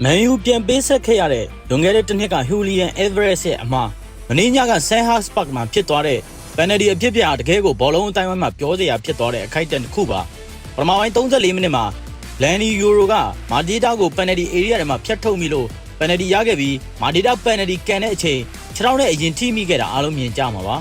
မန်ယူပြန်ပေးဆက်ခဲ့ရတဲ့လွန်ခဲ့တဲ့တစ်နှစ်ကဟူလီယန်အဲဗရက်စ်ရဲ့အမှားမင်းညကဆန်ဟာစပတ်မှာဖြစ်သွားတဲ့ပန်နယ်ဒီအဖြစ်ပြတကယ်ကိုဘောလုံးအတိုင်းဝိုင်းမှာပြောစရာဖြစ်သွားတဲ့အခိုက်အတန့်တစ်ခုပါပထမပိုင်း34မိနစ်မှာလန်နီယူရိုကမာဒီတာကိုပန်နယ်ဒီအေရီးယာထဲမှာဖျက်ထုတ်မိလို့ပန်နယ်ဒီရခဲ့ပြီးမာဒီတာပန်နယ်ဒီကန်တဲ့အချိန်ခြေထောက်နဲ့အရင်ထိမိခဲ့တာအားလုံးမြင်ကြမှာပါ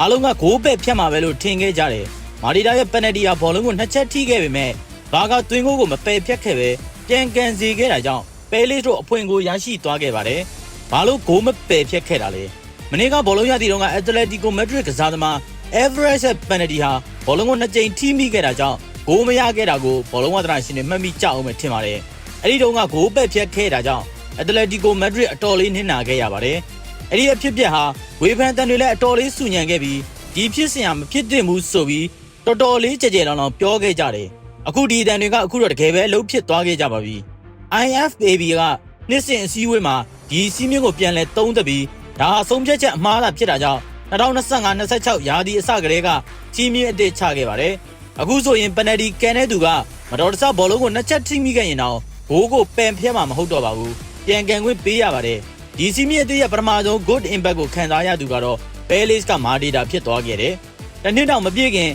အားလုံးကဂိုးပဲ့ဖြတ်မှာပဲလို့ထင်ခဲ့ကြတယ်မာဒီတာရဲ့ပန်နယ်ဒီဟာဘောလုံးကိုနှစ်ချက်ထိခဲ့ပေမဲ့ဘာကတွင်ကိုကိုမပယ်ဖြတ်ခဲ့ပဲ ပြန်ကန်စီခဲ့တာကြောင့်ပဲလေးတို့အဖွင့်ကိုရရှိသွားခဲ့ပါတယ်။ဘာလို့ဂိုးမပယ်ဖြတ်ခဲ့တာလဲ။မနေ့ကဘောလုံးရတီတုန်းကအက်တလက်တီကိုမက်ဒရစ်ကစားသမား Everest ရဲ့ပန်နတီဟာဘောလုံးကိုနှစ်ကြိမ်ထိမိခဲ့တာကြောင့်ဂိုးမရခဲ့တာကိုဘောလုံးဝါသနာရှင်တွေမှတ်မိကြအောင်ပဲထင်ပါတယ်။အဲ့ဒီတုန်းကဂိုးပယ်ဖြတ်ခဲ့တာကြောင့်အက်တလက်တီကိုမက်ဒရစ်အတော်လေးနစ်နာခဲ့ရပါတယ်။အဲ့ဒီအဖြစ်ပြက်ဟာဝေဖန်တန်တွေလည်းအတော်လေးဆူညံခဲ့ပြီးဒီဖြစ်စဉ်ဟာမဖြစ်သင့်ဘူးဆိုပြီးတော်တော်လေးကြကြလောင်လောင်ပြောခဲ့ကြတယ်။ အခုဒီအတန်တွေကအခုတော့တကယ်ပဲအလုပ်ဖြစ်သွားခဲ့ကြပါပြီ။ IFAB ကနှစ်စဉ်အစည်းအဝေးမှာဒီစီးမြင့်ကိုပြန်လဲသုံးသပြီးဒါဟာဆုံးဖြတ်ချက်အမှားသာဖြစ်တာကြောင့်2025-26ရာသီအစကတည်းကစီးမြင့်အသစ်ချခဲ့ပါတယ်။အခုဆိုရင်ပနယ်ဒီကန်တဲ့သူကမတော်တဆဘောလုံးကိုနှစ်ချက်ထိမိခဲ့ရင်တော့ဘိုးကိုပန်ဖျက်မှာမဟုတ်တော့ပါဘူး။ပြန်ကန်ခွင့်ပေးရပါတယ်။ဒီစီးမြင့်အသစ်ရဲ့ပထမဆုံး good impact ကိုခံစားရသူကတော့ Palace ကမာဒေတာဖြစ်သွားခဲ့တယ်။တနည်းတော့မပြည့်ခင်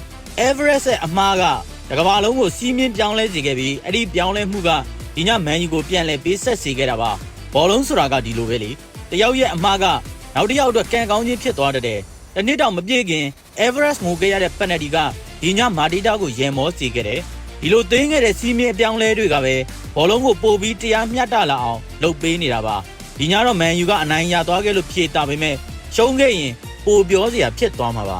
Everest ရဲ့အမှားကတ ကဘာလုံးကိုစီးမြင့်ပြောင်းလဲစေခဲ့ပြီးအဲ့ဒီပြောင်းလဲမှုကဒီညမန်ယူကိုပြန်လဲပေးဆက်စေခဲ့တာပါဘောလုံးဆိုတာကဒီလိုပဲလေတယောက်ရဲ့အမှားကနောက်တစ်ယောက်အတွက်ကံကောင်းခြင်းဖြစ်သွားတဲ့တနေ့တောင်မပြည့်ခင် Everest ငိုခဲ့ရတဲ့ penalty ကဒီညမာဒီတာကိုရန်မောစေခဲ့တယ်ဒီလိုသိမ်းခဲ့တဲ့စီးမြင့်အပြောင်းလဲတွေကပဲဘောလုံးကိုပို့ပြီးတရားမျှတလာအောင်လုပ်ပေးနေတာပါဒီညတော့မန်ယူကအနိုင်ရသွားခဲ့လို့ဖြေတာပေမဲ့ရှုံးခဲ့ရင်ပိုပြောစရာဖြစ်သွားမှာပါ